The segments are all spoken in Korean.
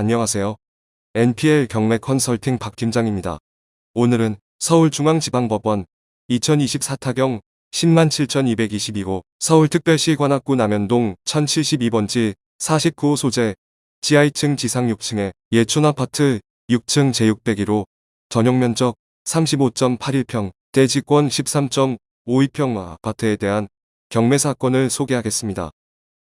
안녕하세요. NPL 경매 컨설팅 박 팀장입니다. 오늘은 서울중앙지방법원 2024 타경 107,222호 서울특별시 관악구 남현동 1072번지 49호 소재 지하 2층 지상 6층의 예촌아파트 6층 제601호 전용면적 35.81평 대지권 13.52평 아파트에 대한 경매 사건을 소개하겠습니다.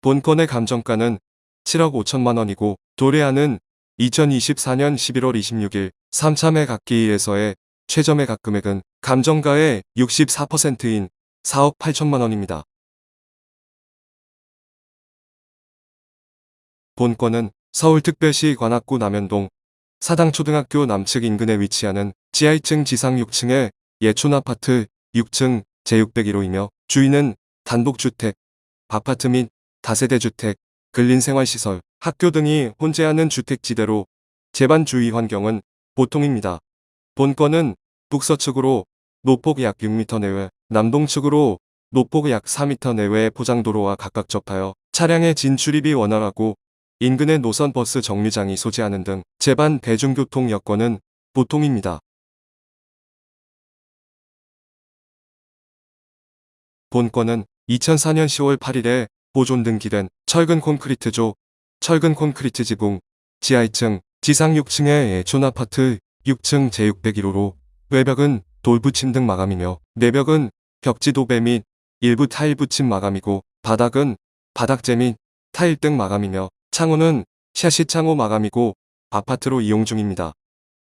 본건의 감정가는 7억 5천만 원이고 도래하는 2024년 11월 26일 3참회 각기에서의 최저 매 각 금액은 감정가의 64%인 4억 8천만 원입니다. 본건은 서울특별시 관악구 남현동 사당초등학교 남측 인근에 위치하는 지하 2층 지상 6층의 예촌아파트 6층 제601호이며 주인은 단독주택, 아파트 및 다세대주택, 근린생활시설, 학교 등이 혼재하는 주택지대로 재반 주위 환경은 보통입니다. 본건은 북서측으로 노폭 약 6m 내외, 남동측으로 노폭 약 4m 내외의 포장도로와 각각 접하여 차량의 진출입이 원활하고 인근의 노선 버스 정류장이 소재하는 등 재반 대중교통 여건은 보통입니다. 본건은 2004년 10월 8일에 보존 등기된 철근 콘크리트조, 철근 콘크리트 지붕, 지하 2층, 지상 6층의 애촌 아파트 6층 제601호로 외벽은 돌 붙임 등 마감이며 내벽은 벽지 도배 및 일부 타일 붙임 마감이고 바닥은 바닥재 및 타일 등 마감이며 창호는 샤시 창호 마감이고 아파트로 이용 중입니다.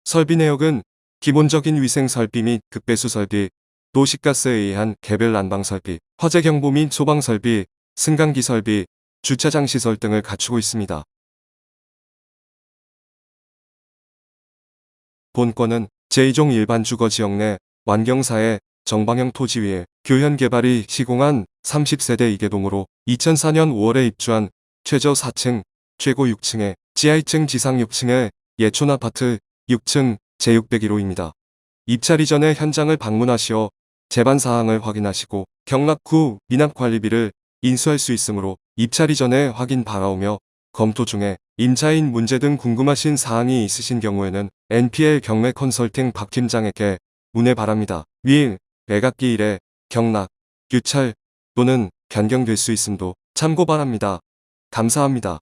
설비 내역은 기본적인 위생 설비 및 급배수 설비, 도시가스에 의한 개별 난방 설비, 화재 경보 및 소방 설비, 승강기 설비, 주차장 시설 등을 갖추고 있습니다. 본건은 제2종 일반 주거 지역 내 완경사의 정방형 토지 위에 교현 개발이 시공한 30세대 이계동으로 2004년 5월에 입주한 최저 4층, 최고 6층의 지하 2층 지상 6층의 예촌 아파트 6층 제601호입니다. 입찰 이전에 현장을 방문하시어 재반 사항을 확인하시고 경락 후 미납 관리비를 인수할 수 있으므로 입찰 이 전에 확인 바라오며 검토 중에 임차인 문제 등 궁금하신 사항이 있으신 경우에는 NPL 경매 컨설팅 박 팀장에게 문의 바랍니다. 위 매각기 일에 경락, 유찰 또는 변경될 수 있음도 참고 바랍니다. 감사합니다.